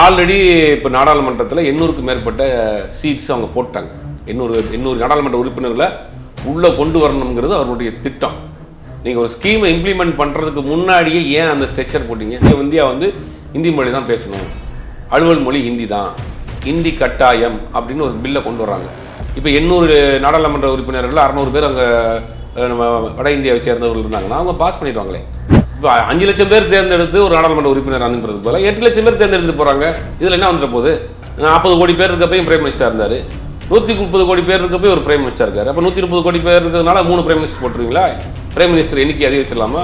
Already இப்போ நாடாளுமன்றத்தில் எண்ணூறுக்கு மேற்பட்ட சீட்ஸ் அவங்க போட்டாங்க. எண்ணூறு எண்ணூறு நாடாளுமன்ற உறுப்பினர்களை உள்ளே கொண்டு வரணுங்கிறது அவருடைய திட்டம். நீங்கள் ஒரு ஸ்கீமை இம்ப்ளிமெண்ட் பண்ணுறதுக்கு முன்னாடியே ஏன் அந்த ஸ்ட்ரெச்சர் போட்டீங்க? நீங்கள் இந்தியா வந்து ஹிந்தி மொழி தான் பேசணும். அலுவல் மொழி ஹிந்தி தான். ஹிந்தி கட்டாயம் அப்படின்னு ஒரு பில்லை கொண்டு வர்றாங்க. இப்போ எண்ணூறு நாடாளுமன்ற உறுப்பினர்கள் அறநூறு பேர் அங்கே நம்ம வட இந்தியாவை சேர்ந்தவர்கள் இருந்தாங்கன்னா அவங்க பாஸ் பண்ணிடுவாங்களே. இப்போ அஞ்சு லட்சம் பேர் தேர்ந்தெடுத்து ஒரு நாடாளுமன்ற உறுப்பினர் அனுப்புறதுக்கு போல எட்டு லட்சம் பேர் தேர்ந்தெடுத்து போகிறாங்க இதில் என்ன வந்துட போகுது? நாற்பது கோடி பேர் இருக்கப்பையும் பிரைம் மினிஸ்டர் இருந்தார். நூற்றி முப்பது கோடி பேர் இருக்கப்போ ஒரு பிரைம் மினிஸ்டர் இருக்காரு. அப்போ நூற்றி முப்பது கோடி பேர் இருக்கிறதுனால மூணு பிரைம் மினிஸ்டர் போட்டுருவீங்களா? பிரைம் மினிஸ்டர் எண்ணிக்கை அதிகரிச்சிடலாமா?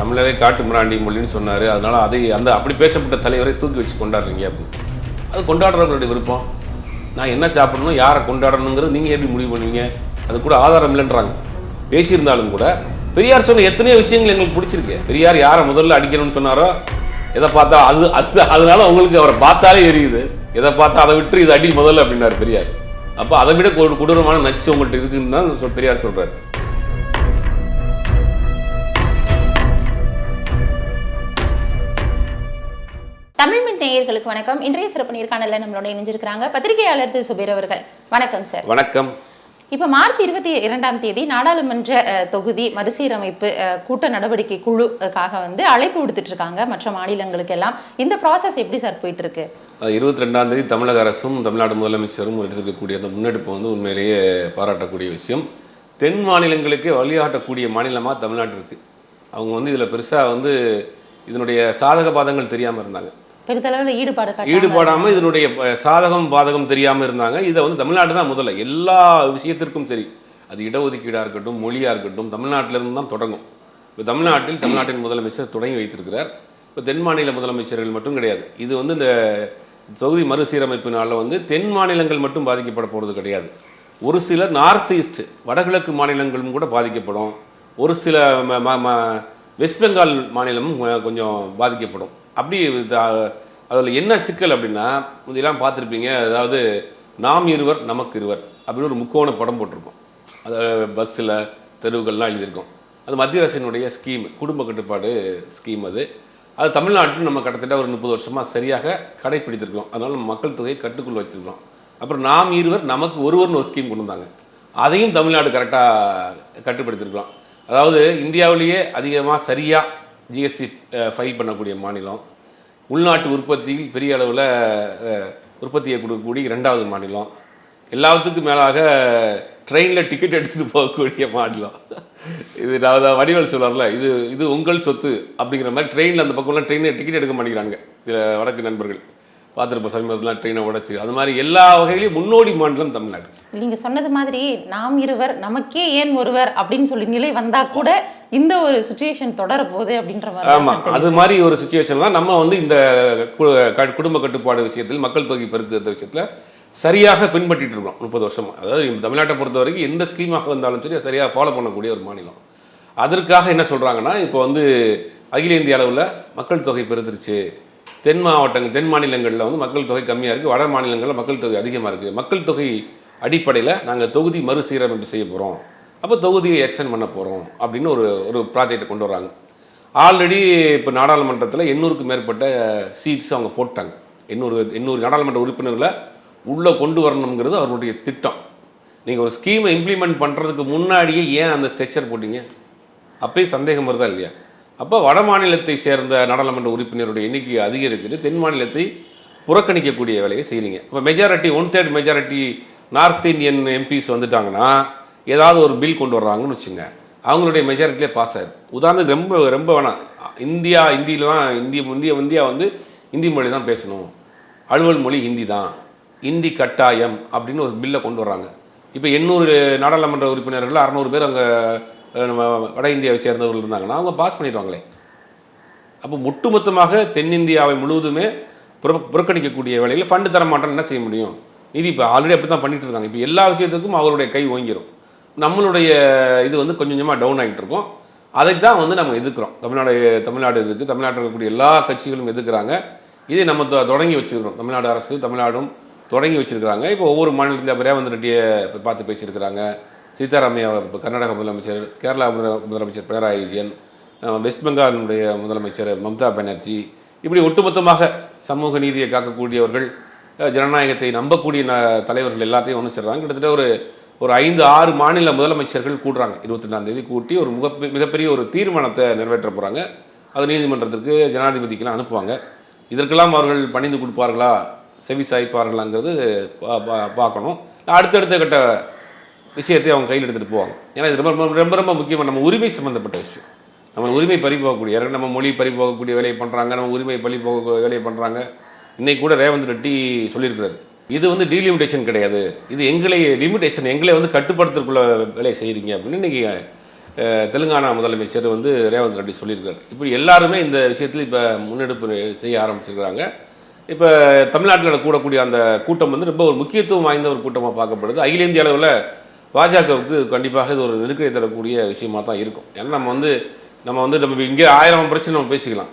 தமிழரை காட்டு மிராண்டி மொழின்னு சொன்னார். அதனால் அதை அந்த அப்படி பேசப்பட்ட தலைவரை தூக்கி வச்சு கொண்டாடுறீங்க அப்படின்னு. அது கொண்டாடுறவர்களுடைய விருப்பம். நான் என்ன சாப்பிடணும் யாரை கொண்டாடணுங்கிறது நீங்கள் எப்படி முடிவு பண்ணுவீங்க? அது கூட ஆதாரம் இல்லைன்றாங்க. பேசியிருந்தாலும் கூட பெரியார் சொன்ன எத்தனையோ விஷயங்கள் எங்களுக்கு பிடிச்சிருக்கு. பெரியார் யாரை முதல்ல அடிக்கணும்னு சொன்னாரோ எதை பார்த்தா அது அது அதனால உங்களுக்கு அவரை பார்த்தாலே எரியுது. எதை பார்த்தா அதை விட்டு இது அடி முதல்ல அப்படின்னாரு பெரியார். அப்போ அதை விட கொடு- கொடூரமான நச்சு உங்கள்கிட்ட இருக்குன்னு தான் சொ- பெரியார் சொல்றாரு. தமிழ் மின் நேயர்களுக்கு வணக்கம். இன்றைய சிறப்பு நேர்காணல்ல நம்மளோட இணைஞ்சிருக்கிறாங்க பத்திரிகையாளர் திரு. சுபீர் அவர்கள். வணக்கம் சார். வணக்கம். இப்போ மார்ச் இருபத்தி இரண்டாம் தேதி நாடாளுமன்ற தொகுதி மறுசீரமைப்பு கூட்ட நடவடிக்கை குழுக்காக வந்து அழைப்பு விடுத்துட்டு இருக்காங்க. மற்ற மாநிலங்களுக்கு எல்லாம் இந்த ப்ராசஸ் எப்படி சார் போயிட்டு இருக்கு இருபத்தி ரெண்டாம் தேதி தமிழக அரசும் தமிழ்நாடு முதலமைச்சரும் எடுத்திருக்கக்கூடிய அந்த முன்னெடுப்பு வந்து உண்மையிலேயே பாராட்டக்கூடிய விஷயம். தென் மாநிலங்களுக்கே வழிகாட்டக்கூடிய மாநிலமாக தமிழ்நாடு இருக்குது அவங்க வந்து இதில் பெருசாக வந்து இதனுடைய சாதக பாதங்கள் தெரியாமல் இருந்தாங்க. பெரிதளவில் ஈடுபாடு ஈடுபடாமல் இதனுடைய சாதகம் பாதகம் தெரியாமல் இருந்தாங்க. இதை வந்து தமிழ்நாடு தான் முதல்ல. எல்லா விஷயத்திற்கும் சரி. அது இடஒதுக்கீடாக இருக்கட்டும் மொழியாக இருக்கட்டும் தமிழ்நாட்டிலிருந்து தான் தொடங்கும். இப்போ தமிழ்நாட்டில் தமிழ்நாட்டின் முதலமைச்சர் தொடங்கி வைத்திருக்கிறார். இப்போ தென் மாநில முதலமைச்சர்கள் மட்டும் கிடையாது. இது வந்து இந்த தொகுதி மறுசீரமைப்பினால வந்து தென் மாநிலங்கள் மட்டும் பாதிக்கப்பட போகிறது கிடையாது. ஒரு சில நார்த் ஈஸ்ட் வடகிழக்கு மாநிலங்களும் கூட பாதிக்கப்படும். ஒரு சில வெஸ்ட் பெங்கால் மாநிலமும் கொஞ்சம் பாதிக்கப்படும். அப்படி அதில் என்ன சிக்கல் அப்படின்னா இதெல்லாம் பார்த்துருப்பீங்க அதாவது நாம் இருவர் நமக்கு இருவர் அப்படின்னு ஒரு முக்கோண படம் போட்டிருக்கோம் அது பஸ்ஸில் தெருவுகள்லாம் எழுதியிருக்கோம். அது மத்திய அரசினுடைய ஸ்கீம் குடும்ப கட்டுப்பாடு ஸ்கீம் அது. அது தமிழ்நாட்டில் நம்ம கிட்டத்தட்ட ஒரு முப்பது வருஷமாக சரியாக கடைப்பிடித்திருக்கோம் அதனால் மக்கள் தொகையை கட்டுக்குள் வச்சிருக்கோம் அப்புறம் நாம் இருவர் நமக்கு ஒருவர்னு ஒரு ஸ்கீம் கொண்டு வந்தாங்க. அதையும் தமிழ்நாடு கரெக்டாக கட்டுப்படுத்திருக்கலாம் அதாவது இந்தியாவிலேயே அதிகமாக சரியாக ஜிஎஸ்டி ஃபைல் பண்ணக்கூடிய மாநிலம். உள்நாட்டு உற்பத்தியில் பெரிய அளவில் உற்பத்தியை கொடுக்கக்கூடிய இரண்டாவது மாநிலம். எல்லாத்துக்கும் மேலாக ட்ரெயினில் டிக்கெட் எடுத்துகிட்டு போகக்கூடிய மாநிலம். இது நான் வடிவல் வடிவேல் இது இது உங்கள் சொத்து அப்படிங்கிற மாதிரி ட்ரெயினில் அந்த பக்கம்லாம் ட்ரெயினில் டிக்கெட் எடுக்க மாட்டேங்கிறாங்க சில வடக்கு நண்பர்கள். பார்த்துருப்போம் சமீபத்தில் ட்ரெயினை உடைச்சு. அது மாதிரி எல்லா வகையிலையும் முன்னோடி மாநிலம் தமிழ்நாடு. நீங்க சொன்னது மாதிரி நாம் இருவர் நமக்கே ஏன் ஒருவர் அப்படின்னு சொல்லி நிலை வந்தா கூட இந்த ஒரு சுச்சுவேஷன் தொடர போகுது அப்படின்ற மாதிரி தான் ஆமா சார் தெரியுது. அது மாதிரி ஒரு சுச்சுவேஷன் தான் நம்ம வந்து இந்த குடும்ப கட்டுப்பாடு விஷயத்தில் மக்கள் தொகை பெருக்குற விஷயத்துல சரியாக பின்பற்றிட்டு இருக்கோம். முப்பது வருஷமா. அதாவது தமிழ்நாட்டை பொறுத்த வரைக்கும் எந்த ஸ்கீமாக வந்தாலும் சரி சரியாக ஃபாலோ பண்ணக்கூடிய ஒரு மாநிலம். அதற்காக என்ன சொல்றாங்கன்னா இப்போ வந்து அகில இந்திய அளவில் மக்கள் தொகை பெருத்துருச்சு. தென் மாவட்டங்கள் தென் மாநிலங்களில் வந்து மக்கள் தொகை கம்மியாக இருக்குது வட மாநிலங்களில் மக்கள் தொகை அதிகமாக இருக்குது மக்கள் தொகை அடிப்படையில் நாங்கள் தொகுதி மறுசீரமைப்பு செய்ய போகிறோம் அப்போ தொகுதியை எக்ஸ்டெண்ட் பண்ண போகிறோம் அப்படின்னு ஒரு ஒரு ப்ராஜெக்டை கொண்டு வராங்க. ஆல்ரெடி இப்போ நாடாளுமன்றத்தில் எண்ணூறுக்கு மேற்பட்ட சீட்ஸ் அவங்க போட்டாங்க. எண்ணூறு எண்ணூறு நாடாளுமன்ற உறுப்பினர்களை உள்ளே கொண்டு வரணுங்கிறது அவருடைய திட்டம். நீங்கள் ஒரு ஸ்கீமை இம்ப்ளிமெண்ட் பண்ணுறதுக்கு முன்னாடியே ஏன் அந்த ஸ்ட்ரெச்சர் போட்டீங்க? அப்பயும் சந்தேகம் வருதா இல்லையா? அப்போ வட மாநிலத்தை சேர்ந்த நாடாளுமன்ற உறுப்பினருடைய எண்ணிக்கை அதிகரித்துட்டு தென் மாநிலத்தை புறக்கணிக்கக்கூடிய வேலையை செய்கிறீங்க இப்போ majority one third majority north Indian MPs வந்துட்டாங்கன்னா ஏதாவது ஒரு பில் கொண்டு வர்றாங்கன்னு வச்சுங்க அவங்களுடைய மெஜாரிட்டிலே பாஸ் ஆகுது உதாரணத்துக்கு ரொம்ப ரொம்ப வேணாம். இந்தியா இந்தியில தான் இந்திய இந்திய இந்தியா வந்து ஹிந்தி மொழி தான் பேசணும். அலுவல் மொழி ஹிந்தி தான். ஹிந்தி கட்டாயம் அப்படின்னு ஒரு பில்லை கொண்டு வர்றாங்க. இப்போ எண்ணூறு நாடாளுமன்ற உறுப்பினர்கள் அறநூறு பேர் அங்கே நம்ம வட இந்தியாவை சேர்ந்தவர்கள் இருந்தாங்கன்னா அவங்க பாஸ் பண்ணிடுவாங்களே. அப்போ ஒட்டுமொத்தமாக தென்னிந்தியாவை முழுவதுமே புற புறக்கணிக்கக்கூடிய வேலையில் ஃபண்டு தர மாட்டோம்னு என்ன செய்ய முடியும்? நிதி இப்போ ஆல்ரெடி அப்படி தான் பண்ணிட்டு இருக்காங்க. இப்போ எல்லா விஷயத்துக்கும் அவருடைய கை ஓங்கிரும். நம்மளுடைய இது வந்து கொஞ்சம் கொஞ்சமாக டவுன் ஆகிட்டு இருக்கும். அதை தான் வந்து நம்ம எதிர்க்கிறோம். தமிழ்நாடு தமிழ்நாடு இதுக்கு தமிழ்நாட்டில் இருக்கக்கூடிய எல்லா கட்சிகளும் எதிர்க்கிறாங்க. இதை நம்ம தொ- தொடங்கி வச்சுருக்கிறோம். தமிழ்நாடு அரசு தமிழ்நாடும் தொடங்கி வச்சிருக்கிறாங்க. இப்போ ஒவ்வொரு மாநிலத்தில் இப்போ ரேவந்த் ரெட்டியை பார்த்து பேசியிருக்கிறாங்க. சீதாராமையா கர்நாடக முதலமைச்சர் கேரளா முதலமைச்சர் பினராயி விஜயன் வெஸ்ட் பெங்காலினுடைய முதலமைச்சர் மம்தா பானர்ஜி இப்படி ஒட்டுமொத்தமாக சமூக நீதியை காக்கக்கூடியவர்கள் ஜனநாயகத்தை நம்பக்கூடிய தலைவர்கள் எல்லாத்தையும் ஒன்று சேர்றாங்க. கிட்டத்தட்ட ஒரு ஒரு ஐந்து ஆறு மாநில முதலமைச்சர்கள் கூடுறாங்க. இருபத்தி ரெண்டாம் தேதி கூட்டி ஒரு முக மிகப்பெரிய ஒரு தீர்மானத்தை நிறைவேற்ற போகிறாங்க அது நீதிமன்றத்திற்கு ஜனாதிபதிக்கெல்லாம் அனுப்புவாங்க. இதற்கெல்லாம் அவர்கள் பணிந்து கொடுப்பார்களா? செவி சாய்ப்பார்களாங்கிறது பா- பா- பார்க்கணும். அடுத்தடுத்த கட்ட விஷயத்தை அவங்க கையில் எடுத்துகிட்டு போவாங்க. ஏன்னா இது ரொம்ப ரொம்ப- ரொம்ப ரொம்ப முக்கியமாக நம்ம உரிமை சம்மந்தப்பட்ட விஷயம். நம்ம உரிமை பறி போகக்கூடிய யாரும் நம்ம மொழி பறி போகக்கூடிய வேலையை பண்ணுறாங்க நம்ம உரிமை பழி போக வேலையை பண்ணுறாங்க இன்னைக்கு கூட ரேவந்த் ரெட்டி சொல்லியிருக்கிறாரு. இது வந்து டீலிமிட்டேஷன் கிடையாது. இது எங்களை லிமிடேஷன் எங்களை வந்து கட்டுப்படுத்தக்குள்ள வேலையை செய்கிறீங்க அப்படின்னு இன்றைக்கி தெலுங்கானா முதலமைச்சர் வந்து ரேவந்த் ரெட்டி சொல்லியிருக்காரு இப்படி எல்லாருமே இந்த விஷயத்தில் இப்போ முன்னெடுப்பு செய்ய ஆரம்பிச்சிருக்கிறாங்க. இப்போ தமிழ்நாட்டில் கூடக்கூடிய அந்த கூட்டம் வந்து ரொம்ப ஒரு முக்கியத்துவம் வாய்ந்த ஒரு கூட்டமாக பார்க்கப்படுது. அகில இந்திய அளவில் பாஜகவுக்கு கண்டிப்பாக இது ஒரு நெருக்கடி தரக்கூடிய விஷயமா தான் இருக்கும். ஏன்னா நம்ம வந்து நம்ம வந்து நம்ம இங்கே ஆயிரம் பிரச்சனை நம்ம பேசிக்கலாம்.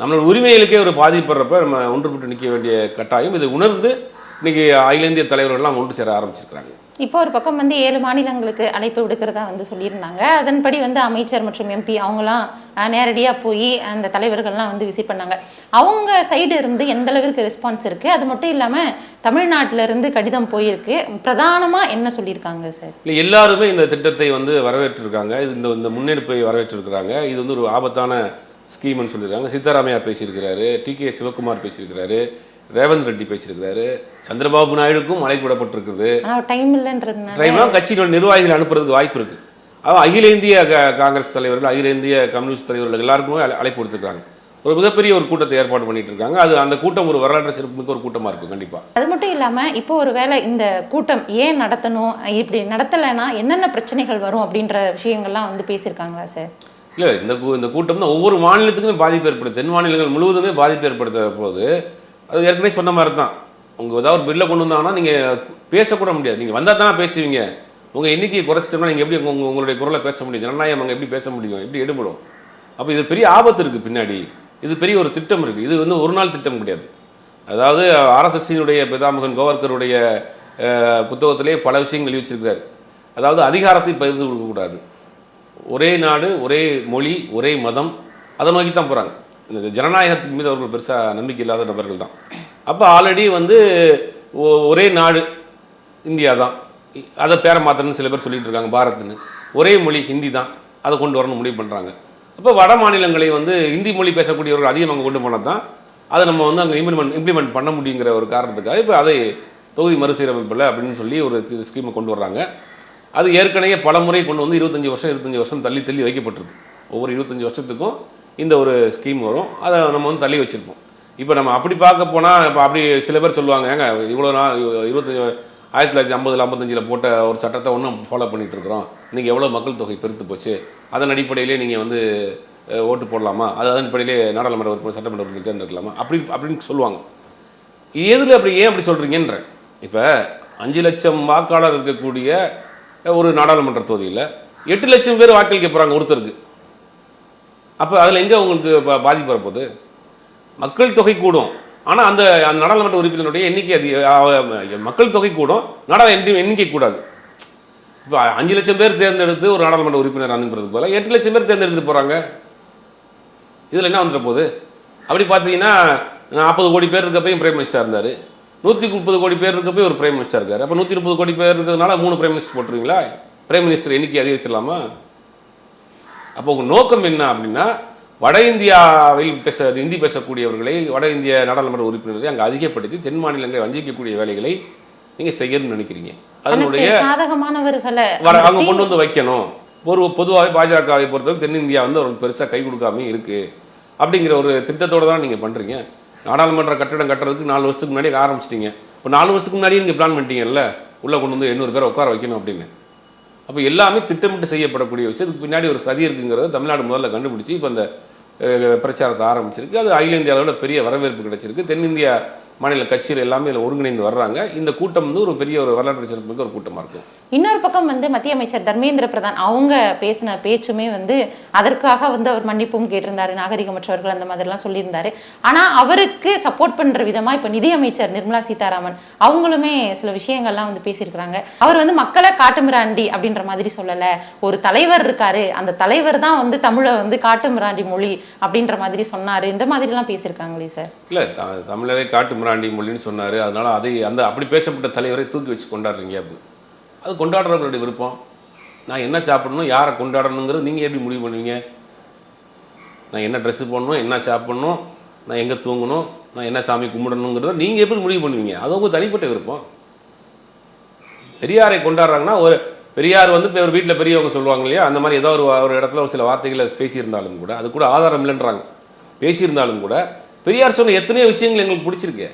நம்மளோட உரிமைகளுக்கே ஒரு பாதிப்படுறப்ப நம்ம ஒன்றுபட்டு நிற்க வேண்டிய கட்டாயம். இதை உணர்ந்து இன்னைக்கு அகில இந்திய தலைவர்கள்லாம் ஒன்று சேர ஆரம்பிச்சிருக்கிறாங்க. இப்போ ஒரு பக்கம் வந்து ஏழு மாநிலங்களுக்கு அழைப்பு விடுக்கிறதா வந்து சொல்லியிருந்தாங்க. அதன்படி வந்து அமைச்சர் மற்றும் எம்பி அவங்கலாம் நேரடியாக போய் அந்த தலைவர்கள்லாம் வந்து விசிட் பண்ணாங்க. அவங்க சைடு இருந்து எந்த அளவிற்கு ரெஸ்பான்ஸ் இருக்கு? அது மட்டும் இல்லாமல் தமிழ்நாட்டிலிருந்து கடிதம் போயிருக்கு. பிரதானமாக என்ன சொல்லியிருக்காங்க சார் இல்லை எல்லாருமே இந்த திட்டத்தை வந்து வரவேற்றிருக்காங்க. இது இந்த இந்த முன்னெடுப்பை வரவேற்றிருக்கிறாங்க. இது வந்து ஒரு ஆபத்தான ஸ்கீம்னு சொல்லியிருக்காங்க. சித்தராமையா பேசியிருக்கிறாரு டி கே சிவகுமார் பேசியிருக்கிறாரு. ரேவந்த் ரெட்டி பேசியிருக்கிறாரு. சந்திரபாபு நாயுடுக்கும் அழைப்பு விடப்பட்டிருக்குது டைம் இல்லைன்றதுனால ட்ரைம்லாம் கட்சியினோட நிர்வாகிகள் அனுப்புறதுக்கு வாய்ப்பு இருக்கு. அவன் அகில இந்திய காங்கிரஸ் தலைவர்கள் அகில இந்திய கம்யூனிஸ்ட் தலைவர்கள் எல்லாருக்குமே அழை- அழைப்பு கொடுத்துருக்காங்க ஒரு மிகப்பெரிய ஒரு கூட்டத்தை ஏற்பாடு பண்ணிட்டு இருக்காங்க அது அந்த கூட்டம் ஒரு வரலாற்று சிறப்புமிக்க ஒரு கூட்டமா இருக்கும் கண்டிப்பா. அது மட்டும் இல்லாம இப்போ ஒருவேளை இந்த கூட்டம் ஏன் நடத்தணும் இப்படி நடத்தலைன்னா என்னென்ன பிரச்சனைகள் வரும் அப்படின்ற விஷயங்கள்லாம் வந்து பேசியிருக்காங்களா சார்? இல்லை இந்த இந்த கூட்டம் தான் ஒவ்வொரு மாநிலத்துக்குமே பாதிப்பு ஏற்படுது. தென் மாநிலங்கள் முழுவதுமே பாதிப்பு ஏற்படுத்த போது அது ஏற்கனவே சொன்ன மாதிரி தான் உங்கள் ஏதாவது ஒரு பில்லை கொண்டு வந்தாங்கன்னா நீங்கள் பேசக்கூட முடியாது. நீங்கள் வந்தால் தானே பேசுவீங்க. உங்கள் எண்ணிக்கையை குறைச்சிட்டோம்னா நீங்கள் எப்படி உங்கள் உங்களுடைய குரலை பேச முடியும்? ஜனநாயகம் அங்கே எப்படி பேச முடியும்? எப்படி எடுபடும்? அப்போ இது பெரிய ஆபத்து இருக்குது பின்னாடி. இது பெரிய ஒரு திட்டம் இருக்குது இது வந்து ஒரு நாள் திட்டம் கிடையாது. அதாவது ஆர்எஸ்எஸ்ஸினுடைய பிதாமகன் கோவர்கருடைய புத்தகத்திலே பல விஷயங்கள் எழுதி வச்சிருக்கிறார் அதாவது அதிகாரத்தை பகிர்ந்து கொடுக்கக்கூடாது. ஒரே நாடு ஒரே மொழி ஒரே மதம் அதை நோக்கி தான் போகிறாங்க இந்த ஜனநாயகத்தின் மீது அவர்கள் பெருசாக நம்பிக்கை இல்லாத நபர்கள் தான். அப்போ ஆல்ரெடி வந்து ஒ- ஒரே நாடு இந்தியா தான். அதை பேரை மாற்றணும்னு சில பேர் சொல்லிட்டு இருக்காங்க பாரத்னு. ஒரே மொழி ஹிந்தி தான். அதை கொண்டு வரணும் முடிவு பண்ணுறாங்க அப்போ வட மாநிலங்களை வந்து ஹிந்தி மொழி பேசக்கூடியவர்கள் அதிகம் அங்கே கொண்டு போனால் தான். அதை நம்ம வந்து அங்கே இம்ப்ளிமெண்ட் இம்ப்ளிமெண்ட் பண்ண முடியுங்கிற ஒரு காரணத்துக்காக இப்போ அதை தொகுதி மறுசீரமைப்பில் அப்படின்னு சொல்லி ஒரு ஸ்கீமை கொண்டு வர்றாங்க. அது ஏற்கனவே பல முறை கொண்டு வந்து இருபத்தஞ்சி வருஷம் இருபத்தஞ்சி வருஷம் தள்ளி தள்ளி வைக்கப்பட்டிருக்கு. ஒவ்வொரு இருபத்தஞ்சி வருஷத்துக்கும் இந்த ஒரு ஸ்கீம் வரும். அதை நம்ம வந்து தள்ளி வச்சிருப்போம். இப்போ நம்ம அப்படி பார்க்க போனால் இப்போ அப்படி சில பேர் சொல்லுவாங்க ஏங்க இவ்வளோ நாள் இருபத்தஞ்சி ஆயிரத்தி தொள்ளாயிரத்தி ஐம்பதுல ஐம்பத்தஞ்சில் போட்ட ஒரு சட்டத்தை ஒன்றும் ஃபாலோ பண்ணிட்டு இருக்கிறோம். நீங்கள் எவ்வளோ மக்கள் தொகை பெருத்து போச்சு? அதன் அடிப்படையிலே நீங்கள் வந்து ஓட்டு போடலாமா? அது அதன் அடிப்படையிலே நாடாளுமன்ற உறுப்பினர் சட்டமன்ற உறுப்பினர் தேர்ந்தெடுக்கலாமா? அப்படி அப்படின்னு சொல்லுவாங்க. எதில் அப்படி ஏன் அப்படி சொல்கிறீங்கன்ற இப்போ அஞ்சு லட்சம் வாக்காளர் இருக்கக்கூடிய ஒரு நாடாளுமன்ற தொகுதியில் எட்டு லட்சம் பேர் வாக்களிக்க போகிறாங்க ஒருத்தருக்கு. அப்போ அதில் எங்கே உங்களுக்கு பாதிப்பு வரப்போகுது? மக்கள் தொகை கூடும். ஆனால் அந்த அந்த நாடாளுமன்ற உறுப்பினருடைய எண்ணிக்கை அது மக்கள் தொகை கூடும். நாடாளுமன்ற எண்ணிக்கை கூடாது. இப்போ அஞ்சு லட்சம் பேர் தேர்ந்தெடுத்து ஒரு நாடாளுமன்ற உறுப்பினர் அனுப்புறது போல எட்டு லட்சம் பேர் தேர்ந்தெடுத்து போகிறாங்க இதில் என்ன வந்துட போகுது? அப்படி பார்த்தீங்கன்னா நாற்பது கோடி பேர் இருக்கப்பையும் பிரைம் மினிஸ்டர் இருந்தார். நூற்றி முப்பது கோடி பேர் இருக்கப்போ ஒரு பிரைம் மினிஸ்டர் இருக்கார். அப்போ நூற்றி முப்பது கோடி பேர் இருக்கிறதுனால மூணு பிரைம் மினிஸ்டர் போட்டுருவீங்களா? பிரைம் மினிஸ்டர் எண்ணிக்கை அதிகரிச்சிடலாமா? அப்போ உங்கள் நோக்கம் என்ன அப்படின்னா வட இந்தியாவில் பேச ஹிந்தி பேசக்கூடியவர்களை வட இந்திய நாடாளுமன்ற உறுப்பினர்களை அங்கே அதிகப்படுத்தி தென் மாநிலங்களை வஞ்சிக்கக்கூடிய வேலைகளை நீங்கள் செய்யணும்னு நினைக்கிறீங்க. அதனுடைய சாதகமானவர்களை அமர்த்தி- கொண்டு வந்து வைக்கணும். ஒரு பொதுவாக பாஜகவை பொறுத்தவரை தென்னிந்தியா வந்து அவருக்கு பெருசாக கை கொடுக்காம இருக்கு. அப்படிங்கிற ஒரு திட்டத்தோட தான் நீங்கள் பண்ணுறீங்க நாடாளுமன்ற கட்டடம் கட்டுறதுக்கு நாலு வருஷத்துக்கு முன்னாடி ஆரம்பிச்சிட்டீங்க. இப்போ நாலு வருஷத்துக்கு முன்னாடியே நீங்கள் பிளான் பண்ணிட்டீங்கல்ல? உள்ளே கொண்டு வந்து எண்ணூறு பேரை உட்கார வைக்கணும் அப்படின்னு. அப்போ எல்லாமே திட்டமிட்டு செய்யப்படக்கூடிய விஷயம். இதுக்கு பின்னாடி ஒரு சதி இருக்குங்கிறத தமிழ்நாடு முதல்ல கண்டுபிடிச்சி இப்போ அந்த பிரச்சாரத்தை ஆரம்பிச்சிருக்கு. அது அகில இந்திய அளவில் பெரிய வரவேற்பு கிடைச்சிருக்கு. தென்னிந்தியா மாநில கட்சிகள் எல்லாமே இதில் ஒருங்கிணைந்து வர்றாங்க. இந்த கூட்டம் வந்து ஒரு பெரிய ஒரு வரலாற்று சிறப்புமிக்க ஒரு கூட்டமாக இருக்கும் இன்னொரு பக்கம் வந்து மத்திய அமைச்சர் தர்மேந்திர பிரதான் அவங்க பேசின பேச்சுமே வந்து அதற்காக வந்து அவர் மன்னிப்பும் கேட்டிருந்தாரு. நாகரிகமற்றவர்கள் அந்த மாதிரிலாம் சொல்லியிருந்தாரு. ஆனா அவருக்கு சப்போர்ட் பண்ற விதமா இப்ப நிதி அமைச்சர் நிர்மலா சீதாராமன் அவங்களுமே சில விஷயங்கள்லாம் வந்து பேசியிருக்கிறாங்க. அவர் வந்து மக்களை காட்டுமிராண்டி அப்படின்ற மாதிரி சொல்லல. ஒரு தலைவர் இருக்காரு. அந்த தலைவர் தான் வந்து தமிழை வந்து காட்டுமிராண்டி மொழி அப்படின்ற மாதிரி சொன்னாரு. இந்த மாதிரிலாம் பேசியிருக்காங்களே சார். இல்லை தமிழரை காட்டு மிராண்டி மொழின்னு சொன்னார். அதனால் அதை அந்த அப்படி பேசப்பட்ட தலைவரை தூக்கி வச்சு கொண்டாடுறீங்க அப்படின்னு அது கொண்டாடுறவங்களுடைய விருப்பம். நான் என்ன சாப்பிடணும் யாரை கொண்டாடணுங்கிறது நீங்கள் எப்படி முடிவு பண்ணுவீங்க? நான் என்ன ட்ரெஸ்ஸு போடணும் என்ன சாப்பிடணும் நான் எங்கே தூங்கணும் நான் என்ன சாமி கும்பிடணுங்கிறத நீங்கள் எப்படி முடிவு பண்ணுவீங்க? அது உங்கள் தனிப்பட்ட விருப்பம். பெரியாரை கொண்டாடுறாங்கன்னா ஒரு பெரியார் வந்து இப்போ ஒரு வீட்டில் பெரியவங்க சொல்லுவாங்க இல்லையா? அந்த மாதிரி ஏதோ ஒரு ஒரு இடத்துல ஒரு சில வார்த்தைகளை பேசியிருந்தாலும் கூட அது கூட ஆதாரம் இல்லைன்றாங்க. பேசியிருந்தாலும் கூட பெரியார் சொன்ன எத்தனையோ விஷயங்கள் எங்களுக்கு பிடிச்சிருக்கு.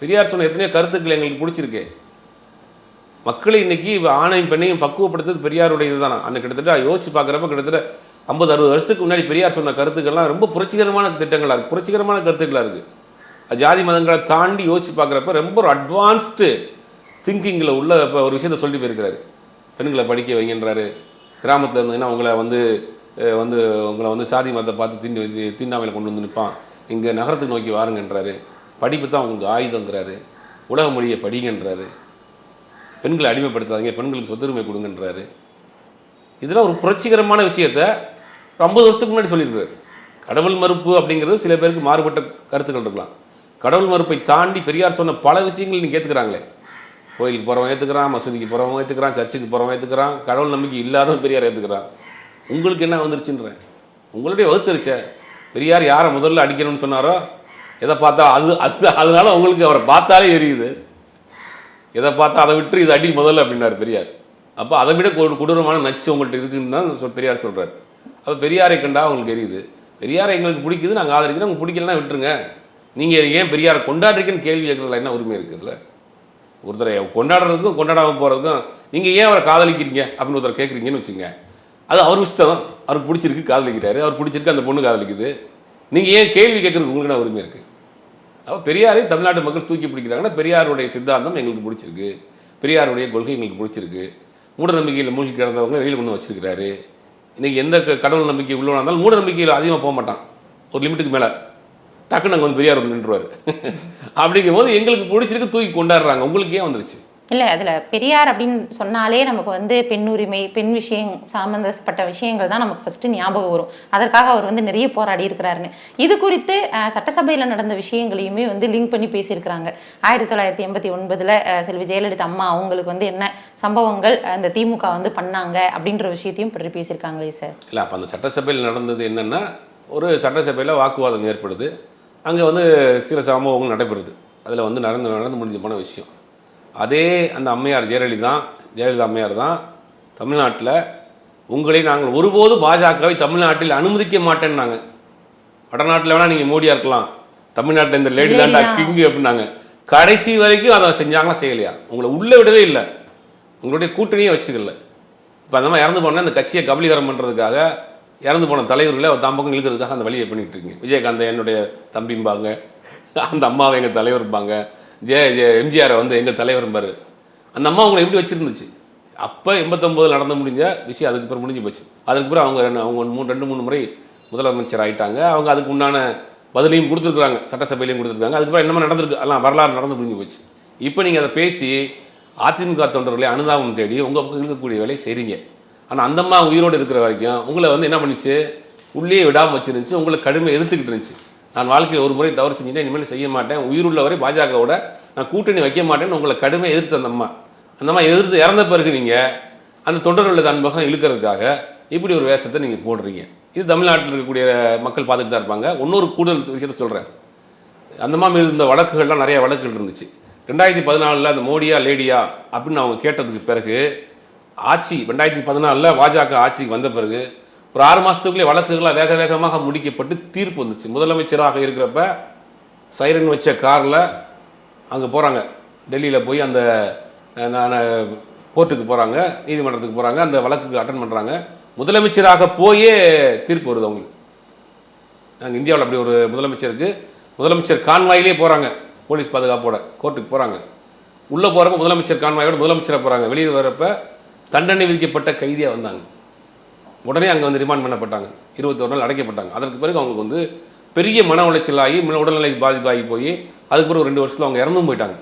பெரியார் சொன்ன எத்தனையோ கருத்துக்கள் எங்களுக்கு பிடிச்சிருக்கு. மக்களை இன்னைக்கு ஆணையும் பெண்ணையும் பக்குவப்படுத்துறது பெரியாருடைய இதுதானா? அன்னைக்கு கிட்டத்தட்ட யோசிச்சு பார்க்குறப்ப கிட்டத்தட்ட ஐம்பது அறுபது வருஷத்துக்கு முன்னாடி பெரியார் சொன்ன கருத்துக்கள்லாம் ரொம்ப புரட்சிகரமான திட்டங்களாக இருக்குது புரட்சிகரமான கருத்துக்களாக இருக்குது அது ஜாதி மதங்களை தாண்டி யோசிச்சு பார்க்குறப்ப ரொம்ப ஒரு அட்வான்ஸ்டு திங்கிங்கில் உள்ள இப்போ ஒரு விஷயத்த சொல்லி போயிருக்கிறாரு. பெண்களை படிக்க வைங்கன்றாரு. கிராமத்தில் இருந்தீங்கன்னா உங்களை வந்து வந்து உங்களை வந்து சாதி மதத்தை பார்த்து தின்னு தின்னாமையில் கொண்டு வந்து நிற்பான் இங்கே நகரத்துக்கு நோக்கி வாருங்கன்றாரு. படிப்பு தான் உங்களுக்கு ஆயுதங்கிறாரு. உலக மொழியை படிங்கன்றாரு. பெண்களை அடிமைப்படுத்தாதீங்க பெண்களுக்கு சொத்துரிமை கொடுங்கன்றாரு. இதெல்லாம் ஒரு புரட்சிகரமான விஷயத்த ஐம்பது வருஷத்துக்கு முன்னாடி சொல்லியிருக்காரு. கடவுள் மறுப்பு அப்படிங்கிறது சில பேருக்கு மாறுபட்ட கருத்துக்கள் இருக்கலாம். கடவுள் மறுப்பை தாண்டி பெரியார் சொன்ன பல விஷயங்கள் நீங்கள் ஏற்றுக்கிறாங்களே கோயிலுக்கு போகிறவன் ஏற்றுக்கிறான் மசூதிக்கு போகிறவன் ஏற்றுக்கிறான் சர்ச்சுக்கு போகிறவன் ஏற்றுக்கிறான் கடவுள் நம்பிக்கை இல்லாதவன் பெரியார் ஏற்றுக்கிறான் உங்களுக்கு என்ன வந்துருச்சுன்றேன். உங்களுடைய வகுத்துருச்சே பெரியார் யாரை முதல்ல அடிக்கணும்னு சொன்னாரோ எதை பார்த்தா அது அது அதனால உங்களுக்கு அவரை பார்த்தாலே எரியுது. எதை பார்த்தா அதை விட்டு இதை அடி முதல்ல அப்படின்னாரு பெரியார். அப்போ அதை விட கொடு- கொடூரமான நச்சு உங்கள்கிட்ட இருக்குன்னு தான் சொல் பெரியார் சொல்கிறார் அப்போ பெரியாரை கண்டா உங்களுக்கு எரியுது. பெரியாரை எங்களுக்கு பிடிக்குது நாங்கள் ஆதரிக்கிறோம். உங்களுக்கு பிடிக்கலன்னா விட்டுருங்க. நீங்கள் ஏன் பெரியாரை கொண்டாடுறீங்கன்னு கேள்வி கேட்குறதுல என்ன உரிமை இருக்குதுல்ல ஒருத்தரை கொண்டாடுறதுக்கும் கொண்டாடாமல் போகிறதுக்கும் நீங்கள் ஏன் அவரை காதலிக்கிறீங்க அப்படின்னு ஒருத்தர் கேட்குறீங்கன்னு வச்சுங்க அது அவர் இஷ்டம். அவருக்கு பிடிச்சிருக்கு காதலிக்கிறாரு. அவர் பிடிச்சிருக்கு அந்த பொண்ணு காதலிக்குது. நீங்கள் ஏன் கேள்வி கேட்குறதுக்கு உங்களுக்கு நான் உரிமை இருக்குது அப்போ பெரியாரை தமிழ்நாட்டு மக்கள் தூக்கி பிடிக்கிறாங்கன்னா பெரியாருடைய சித்தாந்தம் எங்களுக்கு பிடிச்சிருக்கு. பெரியாருடைய கொள்கை எங்களுக்கு பிடிச்சிருக்கு. மூட நம்பிக்கையில் மூழ்கி கிடந்தவங்க வெளியில் கொண்டு வச்சிருக்கிறாரு. இன்றைக்கி எந்த க- கடவுள் நம்பிக்கை உள்ளவனாக இருந்தாலும் மூட நம்பிக்கையில் அதிகமாக போக மாட்டான். ஒரு லிமிட்டுக்கு மேலே. டக்குன்னு அங்கே வந்து பெரியார் வந்து நின்றுவார். அப்படிங்கும் போது எங்களுக்கு பிடிச்சிருக்கு தூக்கி கொண்டாடுறாங்க. உங்களுக்கு ஏன் வந்துருச்சு? இல்லை அதில் பெரியார் அப்படின்னு சொன்னாலே நமக்கு வந்து பெண் உரிமை பெண் விஷயம் சம்மந்தப்பட்ட விஷயங்கள் தான் நமக்கு ஃபஸ்ட்டு ஞாபகம் வரும். அதற்காக அவர் வந்து நிறைய போராடி இருக்கிறாருன்னு. இது குறித்து சட்டசபையில் நடந்த விஷயங்களையுமே வந்து லிங்க் பண்ணி பேசியிருக்கிறாங்க. ஆயிரத்தி தொள்ளாயிரத்தி எண்பத்தி ஒன்பதில் செல்வி ஜெயலலிதா அம்மா அவங்களுக்கு வந்து என்ன சம்பவங்கள் அந்த திமுக வந்து பண்ணாங்க அப்படின்ற விஷயத்தையும் பற்றி பேசியிருக்காங்களே சார் இல்லை அப்போ அந்த சட்டசபையில் நடந்தது என்னென்னா ஒரு சட்டசபையில் வாக்குவாதம் ஏற்படுது. அங்கே வந்து சில சம்பவங்கள் நடைபெறுது. அதில் வந்து நடந்து நடந்து முடிஞ்சமான போன விஷயம். அதே அந்த அம்மையார் ஜெயலலிதா ஜெயலலிதா அம்மையார் தான் தமிழ்நாட்டில் உங்களை நாங்கள் ஒருபோதும் பாஜகவை தமிழ்நாட்டில் அனுமதிக்க மாட்டேன்னாங்க. வடநாட்டில் வேணால் நீங்கள் மோடியாக இருக்கலாம். தமிழ்நாட்டில் இந்த லேடி தாண்டா. கிங்கு அப்படின்னாங்க. கடைசி வரைக்கும் அதை செஞ்சாங்களா செய்யலையா? உங்களை உள்ளே விடவே இல்லை. உங்களுடைய கூட்டணியே வச்சுக்கல. இப்போ அந்த மாதிரி இறந்து போனால் அந்த கட்சியை கபலீகரம் பண்ணுறதுக்காக இறந்து போன தலைவர்களை அவர் தாம் பக்கம் இழுக்கிறதுக்காக அந்த வழியை பண்ணிட்டு இருக்கீங்க. விஜயகாந்த் என்னுடைய தம்பிம்பாங்க. அந்த அம்மாவை எங்கள் தலைவர்பாங்க ஜெய ஜெய எம்ஜிஆரை வந்து எங்கள் தலைவர்பாரு அந்த அம்மா உங்களை எப்படி வச்சுருந்துச்சு? அப்போ எண்பத்தொம்போதில் நடந்து முடிஞ்ச விஷயம் அதுக்கு பிறகு முடிஞ்சு போச்சு. அதுக்கு பிறகு அவங்க ரெண்டு அவங்க மூணு ரெண்டு மூணு முறை முதலமைச்சர் ஆகிட்டாங்க அவங்க அதுக்கு உண்டான பதிலையும் கொடுத்துருக்குறாங்க. சட்டசபையிலையும் கொடுத்துருக்காங்க அதுக்கப்புறம் என்னமோ நடந்திருக்கு. எல்லாம் வரலாறு நடந்து முடிஞ்சு போச்சு. இப்போ நீங்கள் அதை பேசி அதிமுக தொண்டர்களை அனுதாபம் தேடி உங்கள் பக்கம் இருக்கக்கூடிய வேலையை செய்றீங்க. ஆனால் அந்தம்மா உயிரோடு இருக்கிற வரைக்கும் உங்களை வந்து என்ன பண்ணிச்சு? உள்ளே விடாமல் வச்சுருந்துச்சு. உங்களை கடுமையை எதிர்த்துக்கிட்டு இருந்துச்சு. நான் வாழ்க்கையில் ஒரு முறை தவறு செஞ்சுட்டேன் இனிமேல் செய்ய மாட்டேன். உயிருள்ளவரை பாஜகவோட நான் கூட்டணி வைக்க மாட்டேன்னு உங்களை கடுமையாக எதிர்த்து அந்த அம்மா. அந்த அம்மா எதிர்த்து இறந்த பிறகு நீங்கள் அந்த தொண்டர்களது அன்பகம் இழுக்கிறதுக்காக இப்படி ஒரு வேஷத்தை நீங்கள் போடுறீங்க. இது தமிழ்நாட்டில் இருக்கக்கூடிய மக்கள் பார்த்துட்டு தான் இருப்பாங்க. இன்னொரு கூடுதல் விஷயத்தை சொல்கிறேன் அந்த மாதிரி இருந்த வழக்குகள்லாம் நிறைய வழக்குகள் இருந்துச்சு. ரெண்டாயிரத்தி பதினாலில் அந்த மோடியா லேடியா அப்படின்னு அவங்க கேட்டதுக்கு பிறகு ஆட்சி ரெண்டாயிரத்தி பதினாலில் பாஜக ஆட்சிக்கு வந்த பிறகு ஒரு ஆறு மாதத்துக்குள்ளே வழக்குகளாக வேக வேகமாக முடிக்கப்பட்டு தீர்ப்பு வந்துச்சு. முதலமைச்சராக இருக்கிறப்ப சைரன் வச்ச காரில் அங்கே போகிறாங்க டெல்லியில் போய் அந்த நான் கோர்ட்டுக்கு போகிறாங்க நீதிமன்றத்துக்கு போகிறாங்க அந்த வழக்குக்கு அட்டன் பண்ணுறாங்க முதலமைச்சராக போயே தீர்ப்பு வருது அவங்களுக்கு. நாங்கள் இந்தியாவில் அப்படி ஒரு முதலமைச்சருக்கு முதலமைச்சர் கான்வாயிலே போகிறாங்க போலீஸ் பாதுகாப்போட கோர்ட்டுக்கு போகிறாங்க உள்ளே போகிறப்ப முதலமைச்சர் கான்வாயோட முதலமைச்சராக போகிறாங்க வெளியே வரப்போ தண்டனை விதிக்கப்பட்ட கைதியாக வந்தாங்க. உடனே அங்கே வந்து ரிமாண்ட் பண்ணப்பட்டாங்க. இருபத்தொரு நாள் அடைக்கப்பட்டாங்க. அதற்கு பிறகு அவங்களுக்கு வந்து பெரிய மன உளைச்சலாகி மன உடல்நிலை பாதிப்பாகி போய் அதுக்கு பிறகு ரெண்டு வருஷத்தில் அவங்க இறந்தும் போயிட்டாங்க.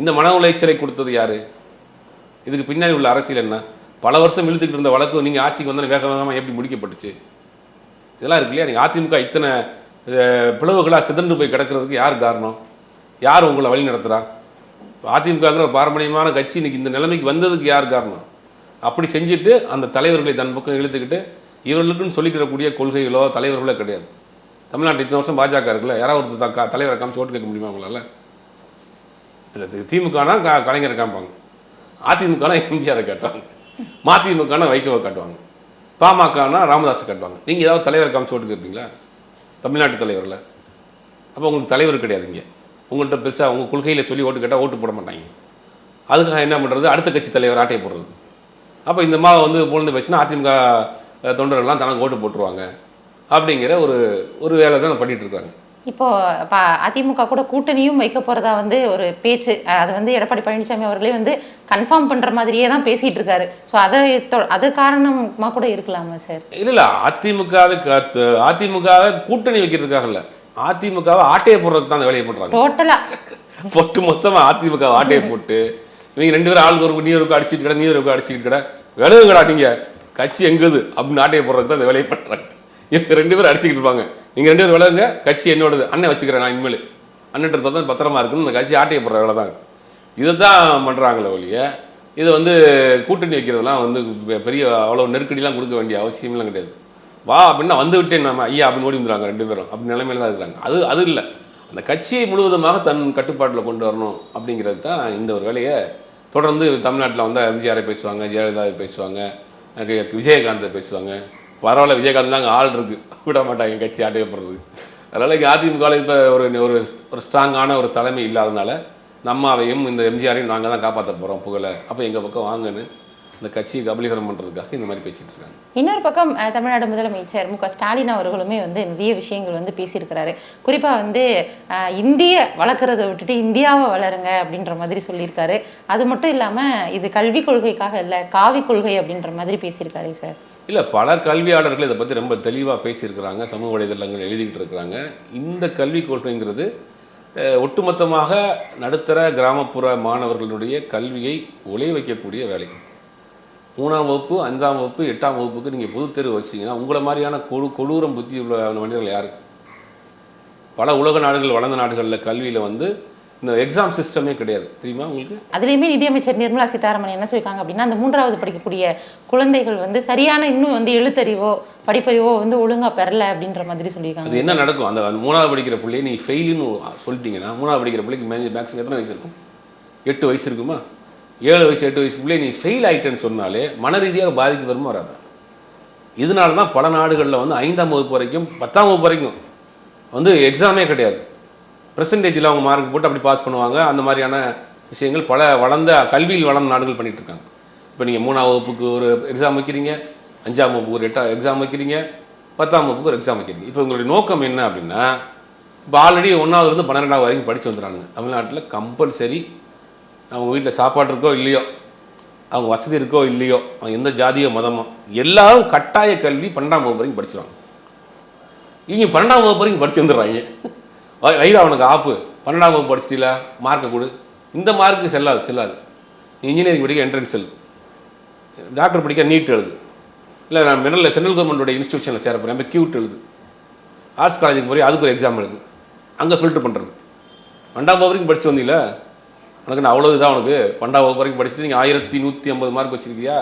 இந்த மன உளைச்சலை கொடுத்தது யார்? இதுக்கு பின்னாடி உள்ள அரசியல் என்ன? பல வருஷம் இழுத்துக்கிட்டு இருந்த வழக்கு நீங்கள் ஆட்சிக்கு வந்தால் வேக வேகமாக எப்படி முடிக்கப்பட்டுச்சு? இதெல்லாம் இருக்கு இல்லையா? நீங்கள் அதிமுக இத்தனை பிளவுகளாக சிதண்டு போய் கிடக்கிறதுக்கு யார் காரணம்? யார் உங்களை வழி நடத்துகிறா அதிமுகங்கிற ஒரு பாரம்பரியமான கட்சி இன்னைக்கு இந்த நிலைமைக்கு வந்ததுக்கு யார் காரணம்? அப்படி செஞ்சுட்டு அந்த தலைவர்களை தன் பக்கம் இழுத்துக்கிட்டு இவர்களுக்குன்னு சொல்லிக்கிறக்கூடிய கொள்கைகளோ தலைவர்களோ கிடையாது. தமிழ்நாட்டு இத்தனை வருஷம் பாஜக இருக்குல்ல? யாராவது ஒரு த- தலைவரை காமிச்சு ஓட்டு கேட்க முடியுமா அவங்களால இல்லை திமுகனா க கலைஞரை காமிப்பாங்க. அதிமுகனா எம்ஜிஆரை காட்டுவாங்க. மதிமுகனா வைகோவை காட்டுவாங்க. பாமகனா ராமதாஸை காட்டுவாங்க. நீங்கள் ஏதாவது தலைவரை காமிச்சு ஓட்டு கேட்பீங்களா? தமிழ்நாட்டு தலைவரில். அப்போ உங்களுக்கு தலைவர் கிடையாது இங்கே. உங்கள்கிட்ட பெருசாக உங்கள் கொள்கையில் சொல்லி ஓட்டு கேட்டால் ஓட்டு போட மாட்டாங்க. அதுக்காக என்ன பண்ணுறது அடுத்த கட்சி தலைவர் ஆட்டையை போடுறது. அப்போ இந்த மா வந்து பொழுது பேசினா அதிமுக தொண்டர்கள்லாம் தனக்கு ஓட்டு போட்டுருவாங்க. அப்படிங்கிற ஒரு ஒரு வேலை தான் பண்ணிட்டு இருக்காங்க. இப்போ அதிமுக கூட கூட்டணியும் வைக்க போறதா வந்து ஒரு பேச்சு. அது வந்து எடப்பாடி பழனிசாமி அவர்களே வந்து கன்ஃபார்ம் பண்ற மாதிரியே தான் பேசிட்டு இருக்காரு. ஸோ அதை அது காரணமா கூட இருக்கலாமா சார் இல்லை இல்லை. அதிமுகவை க- அதிமுகவை கூட்டணி வைக்கிறதுக்காக இல்லை அதிமுகவை ஆட்டையை போடுறதுக்கு தான் அந்த வேலையை பண்ணுறாங்க டோட்டலா பொட்டு மொத்தமா அதிமுக ஆட்டையை போட்டு இவங்க ரெண்டு பேரும் ஆளுக்கு ஒரு நீ ஒரு அடிச்சுட்டு கிட நீ ஒரு அடிச்சுட்டு கிட. விலகுங்கடா நீங்கள் கட்சி எங்குது? அப்படின்னு ஆட்டையை போடுறதுக்கு தான் அந்த வேலையை பண்ணுறாங்க இவங்க ரெண்டு பேரும் அடிச்சுக்கிட்டு இருப்பாங்க. நீங்கள் ரெண்டு பேரும் விலகுங்க கட்சி என்னோடது. அண்ணன் வச்சுக்கிறேன் நான் இனிமேல். அண்ணன் தான் பத்திரமா இருக்குன்னு இந்த கட்சி ஆட்டையை போடுற வேலை தான். இதை தான் பண்ணுறாங்களே ஒழிய இது வந்து கூட்டணி வைக்கிறதெல்லாம் வந்து பெ- பெரிய அவ்வளோ நெருக்கடிலாம் கொடுக்க வேண்டிய அவசியம்லாம் கிடையாது. வா அப்படின்னா வந்து விட்டேன் நம்ம ஐயா அப்படின்னு ஓடி வந்துடுறாங்க ரெண்டு பேரும். அப்படி நிலைமையில தான் இருக்கிறாங்க அது அது இல்லை. அந்த கட்சியை முழுவதுமாக தன் கட்டுப்பாட்டில் கொண்டு வரணும் அப்படிங்கிறது தான் இந்த ஒரு வேலையை தொடர்ந்து தமிழ்நாட்டில் வந்து எம்ஜிஆரை பேசுவாங்க ஜெயலலிதாவை பேசுவாங்க விஜயகாந்தை பேசுவாங்க. பரவாயில்ல விஜயகாந்த் தான் ஆள் இருக்குது விட மாட்டாங்க கட்சி ஆட்டையப்படுறது அதனால் இங்கே அதிமுகவில் இப்போ ஒரு ஒரு ஒரு ஸ்ட்ராங்கான ஒரு தலைமை இல்லாதனால நம்மாவையும் இந்த எம்ஜிஆரையும் நாங்கள் தான் காப்பாற்ற போகிறோம் புகழை. அப்போ எங்கள் பக்கம் வாங்கன்னு இந்த கட்சியை கபலீகரம் பண்ணுறதுக்காக இந்த மாதிரி பேசிகிட்டு இருக்காங்க. இன்னொரு பக்கம் தமிழ்நாடு முதலமைச்சர் மு க ஸ்டாலின் அவர்களுமே வந்து நிறைய விஷயங்கள் வந்து பேசியிருக்கிறாரு. குறிப்பா வந்து இந்திய வளர்க்குறத விட்டுட்டு இந்தியாவை வளருங்க அப்படின்ற மாதிரி சொல்லியிருக்காரு. அது மட்டும் இல்லாம இது கல்விக் கொள்கைக்காக இல்லை காவி கொள்கை அப்படின்ற மாதிரி பேசியிருக்காரு சார். இல்லை பல கல்வியாளர்கள் இதை பற்றி ரொம்ப தெளிவாக பேசியிருக்கிறாங்க. சமூக வலைதளங்கள் எழுதிக்கிட்டு இருக்கிறாங்க இந்த கல்விக் கொள்கைங்கிறது ஒட்டுமொத்தமாக நடுத்தர கிராமப்புற மாணவர்களுடைய கல்வியை உலை வைக்கக்கூடிய வேலை மூணாம் வகுப்பு அஞ்சாம் வகுப்பு எட்டாம் வகுப்புக்கு நீங்கள் பொதுத் தேர்வு வச்சீங்கன்னா உங்களை மாதிரியான கொடு கொடூரம் புத்தி உள்ள மனிதர்கள் யார்? பல உலக நாடுகள் வளர்ந்த நாடுகளில் கல்வியில் வந்து இந்த எக்ஸாம் சிஸ்டமே கிடையாது. தெரியுமா உங்களுக்கு? அதுலேயுமே நிதியமைச்சர் நிர்மலா சீதாராமன் என்ன சொல்லியிருக்காங்க அப்படின்னா அந்த மூன்றாவது படிக்கக்கூடிய குழந்தைகள் வந்து சரியான இன்னும் வந்து எழுத்தறிவோ படிப்பறிவோ வந்து ஒழுங்கா பெறல அப்படின்ற மாதிரி சொல்லியிருக்காங்க. அது என்ன நடக்கும்? அந்த அந்த மூணாவது படிக்கிற பிள்ளையை நீ ஃபெயிலுன்னு சொல்லிட்டீங்கன்னா மூணாவது படிக்கிற பிள்ளைக்கு மேக்ஸிமம் எத்தனை வயசு இருக்கும்? எட்டு வயசு இருக்குமா? ஏழு வயசு எட்டு வயசுக்குள்ளே நீ ஃபெயில் ஆகிட்டேன்னு சொன்னாலே மன ரீதியாக பாதிக்கு வருமா வராது. இதனால தான் பல நாடுகளில் வந்து ஐந்தாம் வகுப்பு வரைக்கும் பத்தாம் வகுப்பு வரைக்கும் வந்து எக்ஸாமே கிடையாது. பெர்சன்டேஜில் அவங்க மார்க் போட்டு அப்படி பாஸ் பண்ணுவாங்க. அந்த மாதிரியான விஷயங்கள் பல வளர்ந்த கல்வியில் வளர்ந்த நாடுகள் பண்ணிகிட்டு இருக்காங்க. இப்போ நீங்கள் மூணாம் வகுப்புக்கு ஒரு எக்ஸாம் வைக்கிறீங்க அஞ்சாம் வகுப்புக்கு ஒரு எட்டாம் எக்ஸாம் வைக்கிறீங்க பத்தாம் வகுப்புக்கு ஒரு எக்ஸாம் வைக்கிறீங்க. இப்போ உங்களுடைய நோக்கம் என்ன அப்படின்னா இப்போ ஆல்ரெடி ஒன்றாவதுலேருந்து பன்னிரெண்டாவது வரைக்கும் படித்து வந்துடுறாங்க தமிழ்நாட்டில் கம்பல்சரி அவங்க வீட்டில் சாப்பாடு இருக்கோ இல்லையோ அவங்க வசதி இருக்கோ இல்லையோ அவங்க எந்த ஜாதியோ மதமோ எல்லாரும் கட்டாய கல்வி பன்னெண்டாம் வகுப்பு வரைக்கும் படிச்சிருவாங்க. இவங்க பன்னெண்டாம் வகுப்பு வரைக்கும் படிச்சு வந்துடுறாங்க. வை- அவனுக்கு ஆப்பு. பன்னெண்டாம் வகுப்பு படிச்சிட்டீல? மார்க்கை கொடு. இந்த மார்க்கு செல்லாது செல்லாது. இன்ஜினியரிங் படிக்க என்ட்ரன்ஸ் எழுது டாக்டர் படிக்க நீட் எழுது. இல்லை நான் மினரில் சென்ட்ரல் கவர்மெண்டோட இன்ஸ்டியூஷனில் சேர போகிறேன் அந்த கியூட் எழுது. ஆர்ட்ஸ் காலேஜுக்கு போய் அதுக்கு ஒரு எக்ஸாம் எழுது. அங்கே ஃபில்டர் பண்ணுறது பன்னெண்டாம் வகுப்பு வரைக்கும் படித்து வந்தீங்களா உனக்கு அவ்வளோ இதாக உனக்கு பன்னெண்டாம் வகுப்பு வரைக்கும் படிச்சுட்டு நீங்கள் ஆயிரத்தி நூற்றி ஐம்பது மார்க் வச்சிருக்கியா?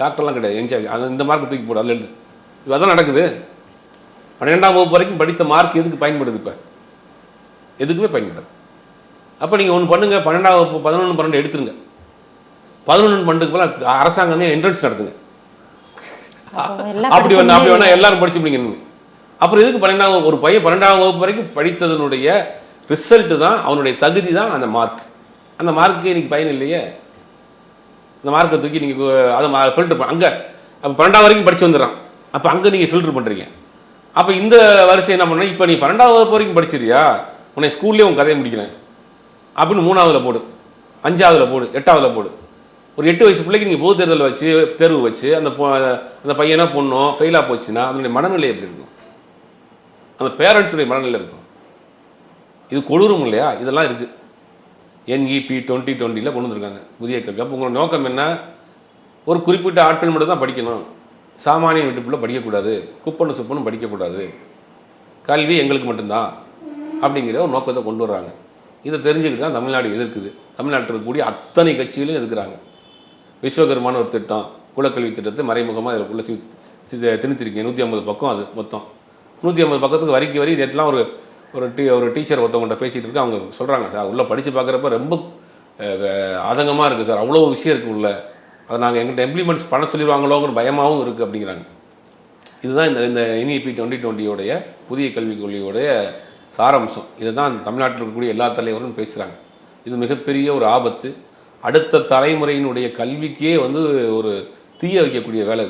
டாக்டர்லாம் கிடையாது. என்ஜாய் அந்த இந்த மார்க் தூக்கி போடு அதில் எழுது இது அதான் நடக்குது. பன்னிரெண்டாம் வகுப்பு வரைக்கும் படித்த மார்க் எதுக்கு பயன்படுது இப்போ? எதுக்குமே பயன்படாது. அப்போ நீங்கள் ஒன்று பண்ணுங்க பன்னெண்டாம் வகுப்பு பதினொன்று பன்னெண்டு எடுத்துருங்க. பதினொன்று பன்னெண்டுக்கு போல அரசாங்கமே என்ட்ரன்ஸ் நடத்துங்க. அப்படி வேணா அப்படி வேணா எல்லாரும் படிச்சு முடிங்க. அப்புறம் எதுக்கு பன்னெண்டாம்? ஒரு பையன் பன்னெண்டாம் வகுப்பு வரைக்கும் படித்ததனுடைய ரிசல்ட் தான் அவனுடைய தகுதி தான் அந்த மார்க் அந்த மார்க்கு இன்றைக்கி பயன் இல்லையே? அந்த மார்க்கை தூக்கி நீங்கள் அதை ஃபில்டர் பண்ண அங்கே அப்போ பன்னெண்டாம் வரைக்கும் படித்து வந்துடுறான். அப்போ அங்கே நீங்கள் ஃபில்டர் பண்ணுறீங்க அப்போ இந்த வரிசை என்ன பண்ண இப்போ நீ பன்னெண்டாவது வகுப்பு வரைக்கும் படிச்சிருயா உன்னை ஸ்கூல்லேயே உன் கதையை முடிக்கிறேன். அப்படின்னு மூணாவதில் போடு. அஞ்சாவதில் போடு. எட்டாவதில் போடு. ஒரு எட்டு வயசு பிள்ளைக்கு நீங்கள் பொது தேர்தல் வச்சு தேர்வு வச்சு அந்த பொ- அந்த பையனோ பொண்ணோ ஃபெயிலாக போச்சுன்னா அதனுடைய மனநிலை எப்படி இருக்கும்? அந்த பேரண்ட்ஸுடைய மனநிலை இருக்கும். இது கொடூரம் இல்லையா? இதெல்லாம் இருக்குது என்இபி டுவெண்ட்டி டுவெண்ட்டியில் கொண்டு வந்திருக்காங்க புதிய கல்வி. அப்போ உங்களோட நோக்கம் என்ன? ஒரு குறிப்பிட்ட ஆட்கள் மட்டும் தான் படிக்கணும். சாமானிய வீட்டுக்குள்ளே படிக்கக்கூடாது. குப்பனு சுப்பனும் படிக்கக்கூடாது. கல்வி எங்களுக்கு மட்டும்தான் அப்படிங்கிற ஒரு நோக்கத்தை கொண்டு வர்றாங்க. இதை தெரிஞ்சுக்கிட்டு தான் தமிழ்நாடு எதிர்க்குது. தமிழ்நாட்டில் இருக்கக்கூடிய அத்தனை கட்சிகளும் எதிர்க்கிறாங்க. விஸ்வகர்மான ஒரு திட்டம் குலக்கல்வி திட்டத்தை மறைமுகமாக இதுக்குள்ளே சி திணித்திருக்கீங்க. நூற்றி ஐம்பது பக்கம் அது மொத்தம். நூற்றி ஐம்பது பக்கத்துக்கு வரிக்கு வரி நேற்றுலாம் ஒரு ஒரு டீ ஒரு டீச்சர் ஒருத்தவங்கள்ட்ட பேசிகிட்டு இருக்கு அவங்க சொல்கிறாங்க சார் உள்ளே படித்து பார்க்குறப்ப ரொம்ப ஆதங்கமாக இருக்குது சார். அவ்வளோ விஷயம் இருக்குது உள்ள. அதை நாங்கள் எங்கிட்ட இம்ப்ளிமெண்ட்ஸ் பண்ண சொல்லிடுவாங்களோங்கிற பயமாகவும் இருக்குது அப்படிங்கிறாங்க. இதுதான் இந்த இந்த E என்இபி டுவெண்ட்டி டுவெண்ட்டியோடைய புதிய கல்விக் கொள்கையோடைய சாரம்சம். இதை தான் தமிழ்நாட்டில் இருக்கக்கூடிய எல்லா தலைவரும் பேசுகிறாங்க இது மிகப்பெரிய ஒரு ஆபத்து. அடுத்த தலைமுறையினுடைய கல்விக்கே வந்து ஒரு தீய வைக்கக்கூடிய வேலை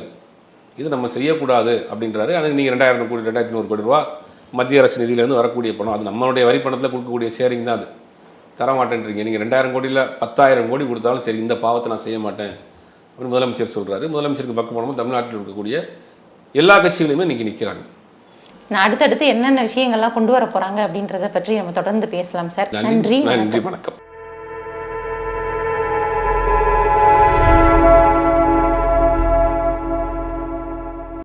இது. நம்ம செய்யக்கூடாது அப்படின்றாரு. அதுக்கு நீங்கள் ரெண்டாயிரம் கோடி ரெண்டாயிரத்தி நூறு கோடி ரூபா மத்திய அரசு நிதியிலேருந்து வரக்கூடிய பணம். அது நம்மளுடைய வரி பணத்தில் கொடுக்கக்கூடிய ஷேரிங் தான் அது. தர மாட்டேன்றீங்க நீங்கள் ரெண்டாயிரம் கோடியில் பத்தாயிரம் கோடி கொடுத்தாலும் சரி இந்த பாவத்தை நான் செய்ய மாட்டேன் அப்படின்னு முதலமைச்சர் சொல்கிறாரு முதலமைச்சருக்கு பக்கம் போனோம் தமிழ்நாட்டில் இருக்கக்கூடிய எல்லா கட்சிகளுமே இன்னைக்கு நிற்கிறாங்க நான் அடுத்தடுத்து என்னென்ன விஷயங்கள்லாம் கொண்டு வர போறாங்க அப்படின்றத பற்றி நம்ம தொடர்ந்து பேசலாம் சார். நன்றி. நன்றி வணக்கம்.